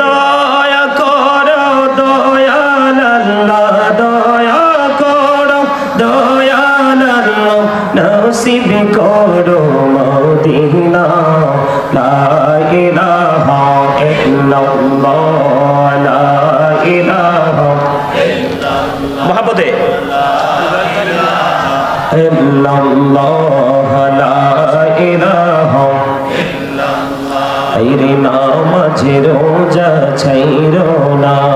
দয়া করো দয়াল আল্লাহ দয়া করো দয়াল আল্লাহ নসিব করো মদিনা। লা ইলাহা ইল্লাল্লাহ লা ইলাহা মহাপদে। ইল্লাল্লাহ লা ইলাহা আইরে নামাজ রোজা ছাইরো না।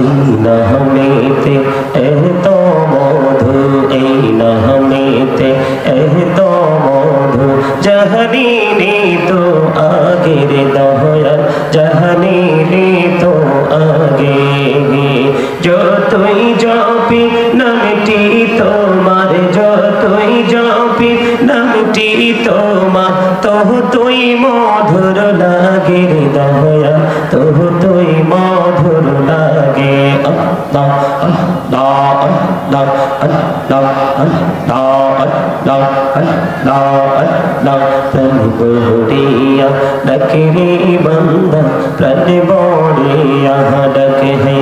এই নহমেতে এহ তো মধু, এই নহমেতে, এহ তো মধু। জহনীনি তো আগের দহয়াল জহনীনি তো আগে যতই জপি, নামটি তোমার, যতই জপি, নামটি তোমার। তহ তুই মধুর লাগে দয়া তহ তুই ڈکری بند پرت بوڑی ڈک ہے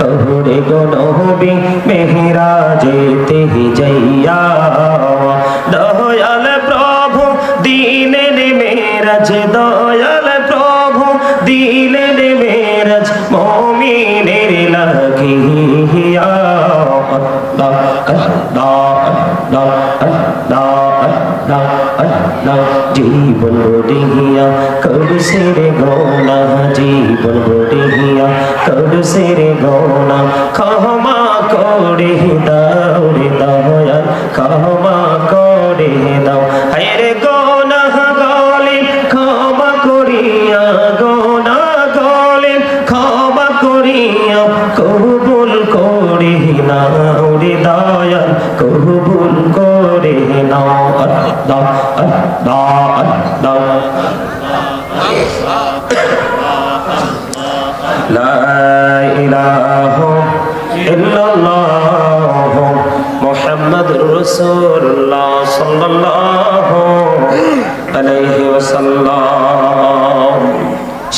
कहरे गो नोबी मेहरा जेते ही जैया दयाल प्रभु दीने ने मेरा जे दयाल प्रभु दीने ने अपना जीवन बोडिया कब से रे गौना जीवन बोडिया कब से रे गौना ক্ষমা করে দাও রে দয়াল ক্ষমা করে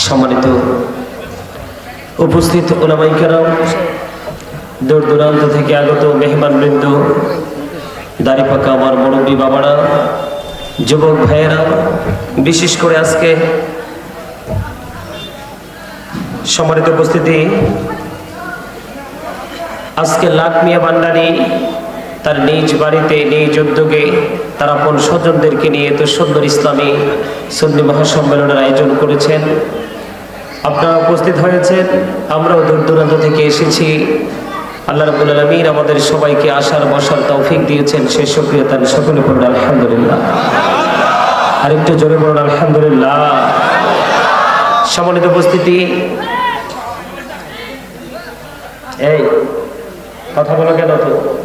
সম্মানিত উপস্থিত ওলামাই কেরাম, দূর দূরান্ত থেকে আগত মেহমান বৃন্দ, দাড়ি পাকা আমার মুরব্বী বাবারা, যুবক ভাইয়েরা, বিশেষ করে আজকে সম্মানিত উপস্থিতি, আজকে লাখ মিয়া ভান্ডারী তার নিজ বাড়িতে, নিজ উদ্যোগে তার আপন স্বজনদেরকে নিয়ে এত সুন্দর ইসলামী সন্নি মহাসম্মেলনের আয়োজন করেছেন। আপনারা উপস্থিত হয়েছেন, আমরাও দূর দূরান্ত থেকে এসেছি। আল্লাহ রাবুল আলমিন আমাদের সবাইকে আসার বসার তৌফিক দিয়েছেন, সে সক্রিয় তার সকলে পড়ুন, আলহামদুলিল্লাহ। আরেকটু জোরে পড়ুন, আলহামদুলিল্লাহ। সম্মানিত উপস্থিতি, এই, কথা বলো কেন তো?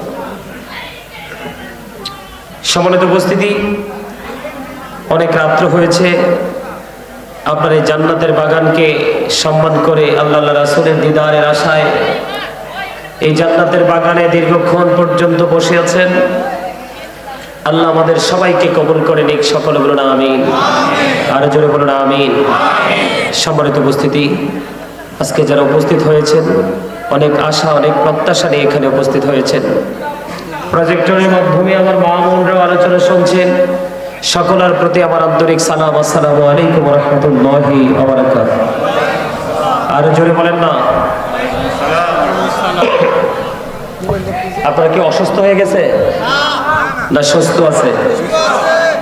সম্মানিত উপস্থিতি, অনেক রাত্র হয়েছে। আপনার এই জান্নাতের বাগানকে সম্মান করে আল্লাহ রাসুলের দিদারের আশায় এই জান্নাতের বাগানে দীর্ঘক্ষণ পর্যন্ত বসে আছেন। আল্লাহ আমাদের সবাইকে কবুল করে নিক, সকলে বলুন আমিন। আর জোরে বলুন আমিন। সম্মানিত উপস্থিতি, আজকে যারা উপস্থিত হয়েছেন, অনেক আশা, অনেক প্রত্যাশা নিয়ে এখানে উপস্থিত হয়েছেন। প্রজেক্টরের মাধ্যমে আমার মা বোনরাও আলোচনা শুনছেন। সকলের প্রতি আমার আন্তরিক সালাম, আসসালামু আলাইকুম রহমতুল্লাহি আর জোরে বলেন না। আপনারা কি অসুস্থ হয়ে গেছে? না, সুস্থ আছে।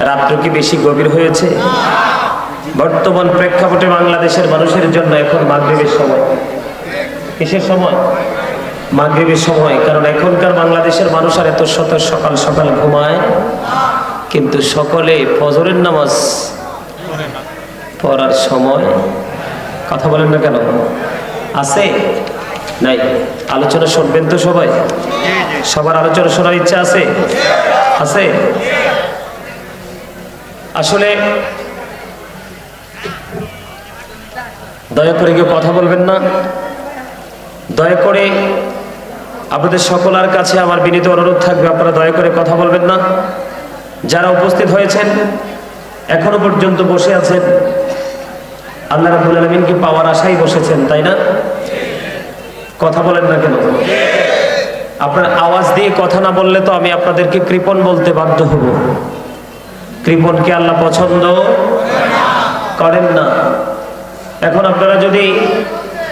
রাত্র কি বেশি গভীর হয়েছে? বর্তমান প্রেক্ষাপটে বাংলাদেশের মানুষের জন্য এখন মাগরীবের সময়। কিসের সময়? মাগরীবের সময়, কারণ এখনকার বাংলাদেশের মানুষ আর এত শত সকাল সকাল ঘুমায়, কিন্তু সকলে ফজরের নামাজ পড়ার সময়, কথা বলেন না কেন? আছে? নাই। আলোচনা শুনবেন তো সবাই? সবার আলোচনা শোনার ইচ্ছা আছে? আছে? আসলে দয়া করে কেউ কথা বলবেন না। দয়া করে আপনাদের সকলের কাছে আমার বিনীত অনুরোধ থাকবে, আপনারা দয়া করে কথা বলবেন না। যারা উপস্থিত হয়েছেন, এখনও পর্যন্ত বসে আছেন, আল্লাহ রাবুল আলমিনকে পাওয়ার আশাই বসেছেন, তাই না? কথা বলেন না কেন? আপনার আওয়াজ দিয়ে কথা না বললে তো আমি আপনাদেরকে কৃপণ বলতে বাধ্য হব। কৃপণকে আল্লাহ পছন্দ? করেন না। এখন আপনারা যদি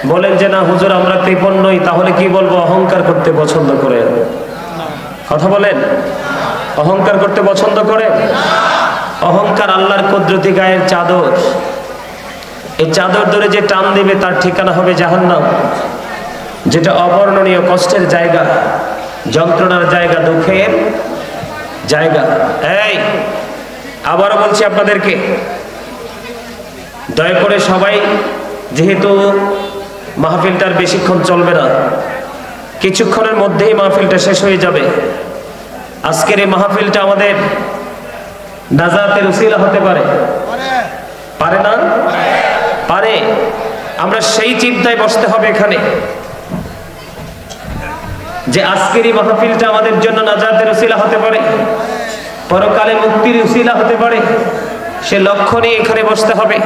বলেন যে, না, হুজুর, আমরা কৃপণ নই তাহলে কি বলব? অহংকার করতে পছন্দ করে। কথা বলেন? অহংকার করতে পছন্দ করে? অহংকার আল্লাহর কুদরতি গায়ের চাদর। এই চাদর ধরে যে টান দেবে, তার ঠিকানা হবে জাহান্নাম। যেটা অবর্ণনীয় কষ্টের জায়গা, যন্ত্রণার জায়গা, দুঃখের জায়গা। এই, আবারও বলছি আপনাদেরকে, দয়া করে সবাই, যেহেতু মাহফিলটার বেশিক্ষণ চলবে না। কিছুক্ষণের মধ্যেই মাহফিলটা শেষ হয়ে যাবে। আজকের এই মাহফিলটা আমাদের নাজাতের উসিলা হতে পারে। পারে না? পারে। আমরা সেই চিন্তায় বসতে হবে এখানে। যে আজকের এই মাহফিলটা আমাদের জন্য নাজাতের উসিলা হতে পারে। পরকালে মুক্তির উসিলা হতে পারে। সে লক্ষ্য নিয়ে এখানে বসতে হবে।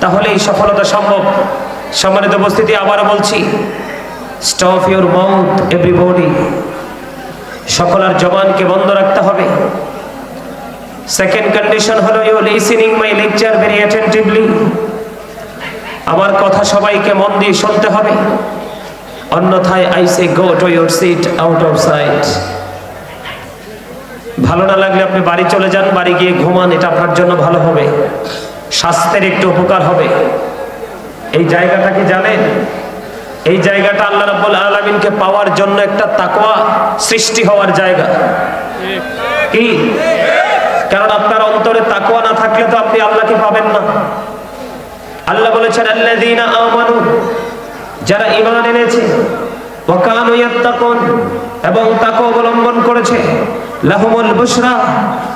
তাহলে এই সফলতা সম্ভব। সম্মানিত উপস্থিতি, আবারও বলছি স্টপ ইউর মাউথ এভরিবডি সকলার জবানকে বন্ধ রাখতে হবে। সেকেন্ড কন্ডিশন হলো you listening my lecture very attentively আমার কথা সবাইকে মন দিয়ে শুনতে হবে। অন্যথায় I say go to your seat out of sight ভালো না লাগলে আপনি বাড়ি চলে যান, বাড়ি গিয়ে ঘুমান, এটা আপনার জন্য ভালো হবে। স্বাস্থ্যের একটু উপকার হবে। এই জায়গাটা কি জানেন? এই জায়গাটা আল্লাহ রাব্বুল আলামিনকে পাওয়ার জন্য একটা তাকওয়া সৃষ্টি হওয়ার জায়গা। কি? কারণ আপনার অন্তরে তাকওয়া না থাকলে তো আপনি আল্লাহকে পাবেন না। আল্লাহ বলেছেন, আল্লাযীনা আমানু, যারা ঈমান এনেছে, ওয়া কানু ইয়াত্তাকুন, এবং তাকওয়া অবলম্বন করেছে, লাহুমুল বুশরা,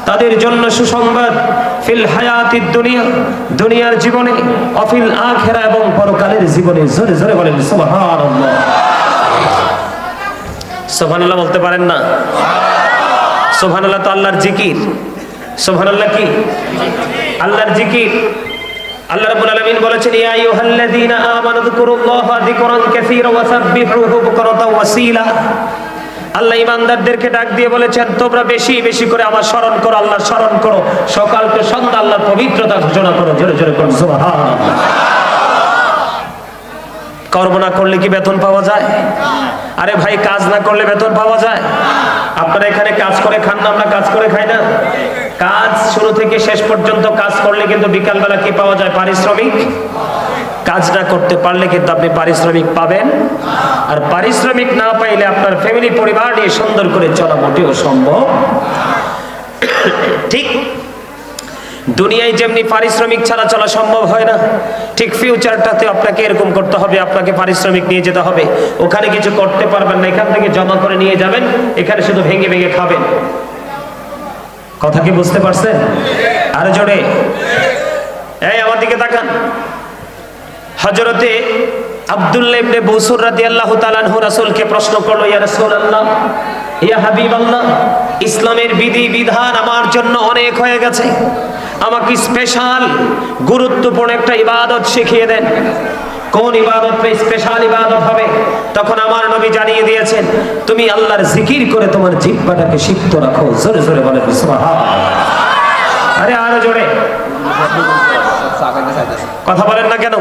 তাদের জন্য সুসংবাদ। ফিল হায়াতিদ দুনিয়া, দুনিয়ার জীবনে, অফিল আখিরা এবং পরকালের জীবনে জোরে জোরে বলেন, সুবহানাল্লাহ। সুবহানাল্লাহ বলতে পারেন না? সুবহানাল্লাহ তো আল্লাহর জিকির। সুবহানাল্লাহ কি? আল্লাহর জিকির। আল্লাহ রাব্বুল আলামিন বলেছেন, ইয়া আইয়ুহাল্লাযীনা আমানু যকুরুল্লাহা যিকরান কাসীরা ওয়া সাব্বিহুহু বুকরাতাও ওয়াসীলা। আল্লাহ ইমানদারদেরকে ডাক দিয়ে বলেছেন, তোমরা বেশি বেশি করে আমার স্মরণ করো, আল্লাহ স্মরণ করো। সকাল তো সন্ধ্যা আল্লাহ পবিত্রতা ঘোষণা করো। জোরে জোরে করো কর্ম না করলে কি বেতন পাওয়া যায়? আরে ভাই, কাজ না করলে বেতন পাওয়া যায়? আপনারা এখানে কাজ করে খান না, আমরা কাজ করে খাই না। কাজ শুরু থেকে শেষ পর্যন্ত কাজ করলে কিন্তু বিকালবেলা কি পাওয়া যায়? পারিশ্রমিক? কাজ না করতে পারলে কিন্তু আপনি পারিশ্রমিক পাবেন। আর পারিশ্রমিক না পাইলে আপনার ফ্যামিলি পরিবার নিয়ে সুন্দর করে চলা মোটেও সম্ভব। ঠিক দুনিয়ায় যেমনি পারিশ্রমিক ছাড়া চলা সম্ভব হয় না, ঠিক ফিউচারটাতে আপনাকে এরকম করতে হবে, আপনাকে পারিশ্রমিক নিয়ে যেতে হবে। ওখানে কিছু করতে পারবেন না, এখান থেকে জমা করে নিয়ে যাবেন, এখানে শুধু ভেঙে ভেঙে খাবেন। কথা কি বুঝতে পারছেন? আরও জোরে। এই, আমার দিকে তাকান। হজরতে আব্দুল্লাহ ইবনে বসুর রাদিয়াল্লাহু তাআলা আনহু রাসূলকে প্রশ্ন করল, ইয়া রাসূলুল্লাহ, ইয়া হাবিবাল্লাহ, ইসলামের বিধি বিধান আমার জন্য অনেক হয়ে গেছে। আমাকে স্পেশাল, গুরুত্বপূর্ণ একটা ইবাদত শিখিয়ে দেন। কোন ইবাদত স্পেশাল ইবাদত হবে। তখন আমার নবী জানিয়ে দিয়েছেন, তুমি আল্লাহর জিকির করে তোমার জিহ্বাটাকে সিক্ত রাখো। জোরে জোরে বলে আরে আরও জোরে। কথা বলেন না কেন?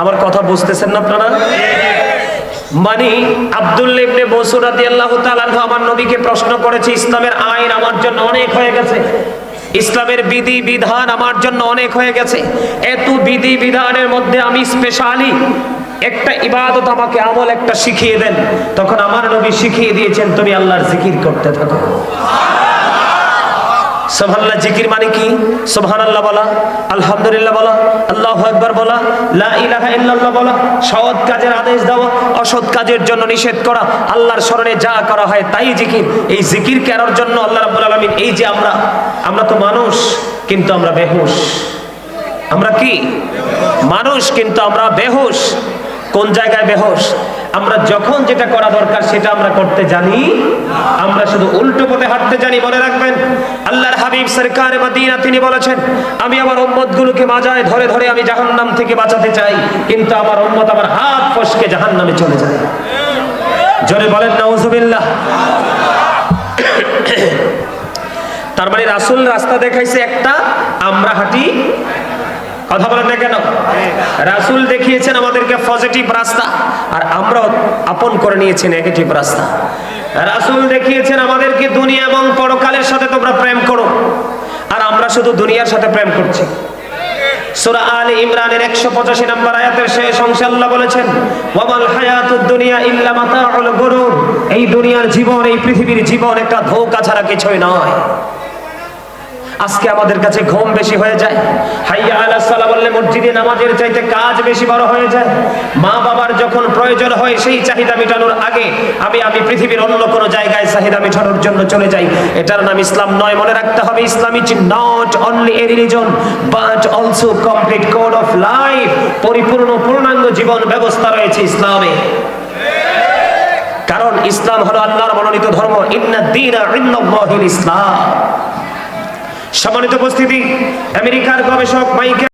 আমার কথা বুঝতেছেন না আপনারা? মানে আব্দুল্লাহ ইবনে বসুর রাদিয়াল্লাহু তাআলা আমার নবীকে প্রশ্ন করেছে, ইসলামের আইন আমার জন্য অনেক হয়ে গেছে। ইসলামের বিধি বিধান আমার জন্য অনেক হয়ে গেছে। এত বিধি বিধানের মধ্যে আমি স্পেশালি একটা ইবাদত আমাকে আমল একটা শিখিয়ে দেন। তখন আমার নবী শিখিয়ে দিয়েছেন, তুমি আল্লাহর জিকির করতে থাকো। সোভাল্লাহ জিকির মানে কি? সোভানাল্লাহ বলা, আলহামদুলিল্লাহ বলা, আল্লাহ একবার বলা, লা ইলাহা বলা, সৎ কাজের আদেশ দেওয়া, অসৎ কাজের জন্য নিষেধ করা, আল্লাহর স্মরণে যা করা হয় তাই জিকির। এই জিকির কেনার জন্য আল্লাহ রাব্বুল আলামিন, এই যে আমরা আমরা তো মানুষ, কিন্তু আমরা বেহুশ। আমরা কি? মানুষ, কিন্তু আমরা বেহুশ। কোন জায়গায় বেহুশ আমরা যখন যেটা করা দরকার সেটা আমরা করতে জানি। আমরা শুধু উল্টো পথে হাঁটতে জানি, মনে রাখবেন? আল্লাহর হাবিব সরকার মদিনা, তিনি বলেছেন, আমি আমার উম্মত গুলোকে মাজায় ধরে ধরে আমি জাহান্নাম থেকে বাঁচাতে চাই, কিন্তু আমার উম্মত আমার হাত ফসকে জাহান্নামে চলে যায়। জোরে বলেন, নাউজুবিল্লাহ। তার মানে রাসূল রাস্তা দেখাইছে একটা, আমরা হাঁটি কথা বলেন না কেন? রাসূল দেখিয়েছেন আমাদেরকে পজিটিভ রাস্তা, আর আমরাও আপন করে নিয়েছি নেগেটিভ রাস্তা। রাসূল দেখিয়েছেন আমাদেরকে দুনিয়া এবং পরকালের সাথে তোমরা প্রেম করো, আর আমরা শুধু দুনিয়ার সাথে প্রেম করছি। সূরা আলে ইমরানের 185 নম্বর আয়াতের শেষ অংশে আল্লাহ বলেছেন, ওয়ামাল হায়াতুদ দুনিয়া ইল্লা মাতাউল গুরুর। এই দুনিয়ার জীবন, এই পৃথিবীর জীবন একটা ধোঁকা ছাড়া কিছুই নয়। আজকে আমাদের কাছে ঘুম বেশি হয়ে যায়। হাইয়া আলা সালা বললে, মসজিদে নামাজের চাইতে কাজ বেশি বড় হয়ে যায়। মা বাবার যখন প্রয়োজন হয়, সেই চাহিদা মেটানোর আগে আমি আমি পৃথিবীর অন্য কোনো জায়গায় চাহিদা মেটানোর জন্য চলে যাই। এটার নাম ইসলাম নয়, মনে রাখতে হবে, Islam is not only a religion but also complete code of life পরিপূর্ণ পূর্ণাঙ্গ জীবন ব্যবস্থা রয়েছে ইসলামে। কারণ ইসলাম হলো আল্লাহর মনোনীত ধর্ম। ইন্না ইন্নাল্লাহিল ইসলাম সম্মানিত উপস্থিতি আমেরিকার গবেষক মাইকেল